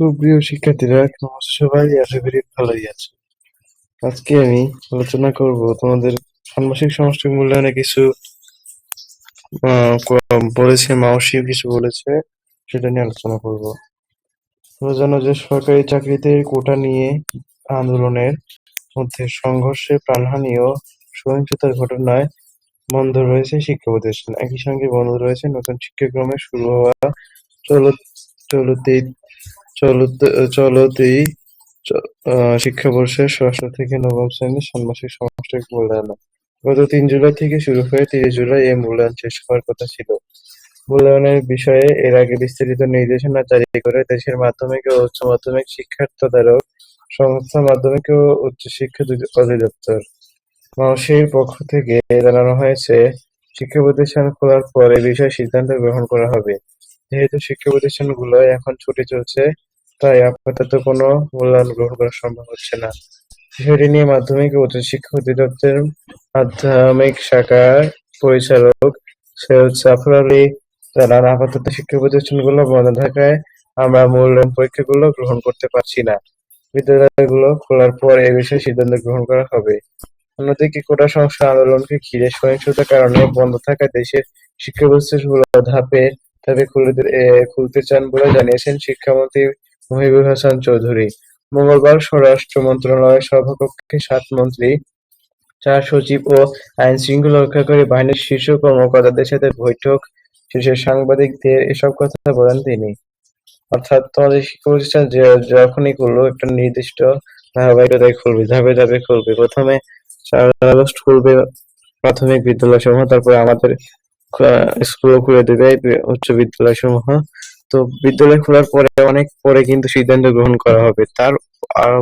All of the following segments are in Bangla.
সুপ্রিয় শিক্ষার্থীরা কেমন আছো সবাই আশা করি ভালোই আছো। আজকে আমি আলোচনা করব তোমাদের ষান্মাসিক সমষ্টিক মূল্যায়নে কিছু বলেছে মাওসি কিছু বলেছে, সেটা নিয়ে আলোচনা করব। তোমরা জানো যে সরকারি চাকরিতে কোটা নিয়ে আন্দোলনের মধ্যে সংঘর্ষে প্রাণহানি ও সহিংসতার ঘটনায় বন্ধ রয়েছে শিক্ষা প্রতিষ্ঠান। একই সঙ্গে বন্ধ রয়েছে নতুন শিক্ষাক্রমে শুরু হওয়া চলত চলতি শিক্ষাবর্ষের ষষ্ঠ থেকে নবম শ্রেণির ষান্মাসিক সমষ্টিক মূল্যায়ন গত তিন জুলাই থেকে শুরু হয়ে তিরিশ জুলাই এই মূল্যায়ন শেষ হওয়ার কথা ছিল। মূল্যায়নের বিষয়ে এর আগে বিস্তারিত নির্দেশনা জারি করে দেশের মাধ্যমিক ও উচ্চ মাধ্যমিক শিক্ষার তদারক সংস্থা মাধ্যমিক ও উচ্চশিক্ষা অধিদপ্তর। মাওসির পক্ষ থেকে জানানো হয়েছে শিক্ষা প্রতিষ্ঠান খোলার পর এ বিষয়ে সিদ্ধান্ত গ্রহণ করা হবে। যেহেতু শিক্ষা প্রতিষ্ঠানগুলো এখন ছুটি চলছে তাই আপাতত কোনো মূল্যায়ন গ্রহণ করা সম্ভব হচ্ছে না। বিষয়টি নিয়ে মাধ্যমিক ও উচ্চশিক্ষা অধিদপ্তরের মাধ্যমিক শাখার পরিচালক সৈয়দ জাফর আলী জানান, আপাতত শিক্ষা প্রতিষ্ঠানগুলো বন্ধ থাকায় আমরা মূল্যায়ন পরীক্ষাগুলো গ্রহণ করতে পারছি না। বিদ্যালয়গুলো খোলার পর এ বিষয়ে সিদ্ধান্ত গ্রহণ করা হবে। অন্যদিকে কোটা সংস্কার আন্দোলনকে ঘিরে সহিংসতার কারণে বন্ধ থাকায় দেশের শিক্ষা প্রতিষ্ঠানগুলো ধাপে ধাপে খুলতে খুলতে চান বলে জানিয়েছেন শিক্ষামন্ত্রী মহিবুল হাসান চৌধুরী। মঙ্গলবার স্বরাষ্ট্র মন্ত্রণালয়ের সভাকক্ষে সাত মন্ত্রী, চার সচিব ও আইন শৃঙ্খলা রক্ষাকারী বাহিনীর শীর্ষ কর্মকর্তাদের সাথে বৈঠক শেষে সাংবাদিকদের এসব কথা বলেন তিনি। অর্থাৎ তোমাদের শিক্ষা প্রতিষ্ঠান যখনই খুলবে একটা নির্দিষ্ট ধারাবাহিকতায় খুলবে ধাপে ধাপে খুলবে প্রথমে খুলবে প্রাথমিক বিদ্যালয় সমূহ তারপরে আমাদের স্কুল খুলে দেবে উচ্চ বিদ্যালয় সমূহ তো বিদ্যালয় খোলার পরে অনেক পরে কিন্তু সিদ্ধান্ত গ্রহণ করা হবে। তার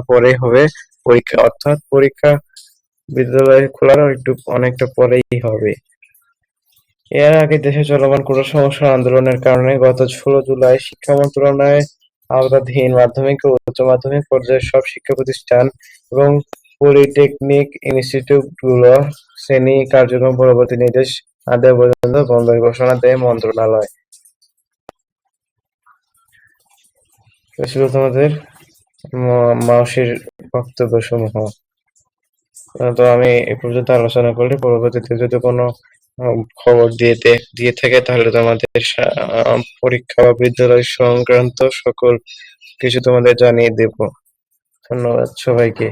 পরে হবে পরীক্ষা। অর্থাৎ পরীক্ষা বিদ্যালয় খোলার একটু অনেকটা পরেই হবে। এর আগে দেশে চলমান কোটা সমস্যা আন্দোলনের কারণে গত ষোলো জুলাই শিক্ষা মন্ত্রণালয়ের আওতাধীন মাধ্যমিক ও উচ্চ মাধ্যমিক পর্যায়ের সব শিক্ষা প্রতিষ্ঠান এবং পলিটেকনিক ইনস্টিটিউটগুলো শ্রেণি কার্যক্রম পরবর্তী নির্দেশ না দেওয়া পর্যন্ত বন্ধের ঘোষণা দেয় মন্ত্রণালয়। ছিল তোমাদের মাউসির বক্তব্য সমূহ। তো আমি এ পর্যন্ত আলোচনা করলে পরবর্তীতে যদি কোনো খবর দিয়ে দিয়ে থাকে তাহলে তোমাদের পরীক্ষা বা বিদ্যালয় সংক্রান্ত সকল কিছু তোমাদের জানিয়ে দেব। ধন্যবাদ সবাইকে।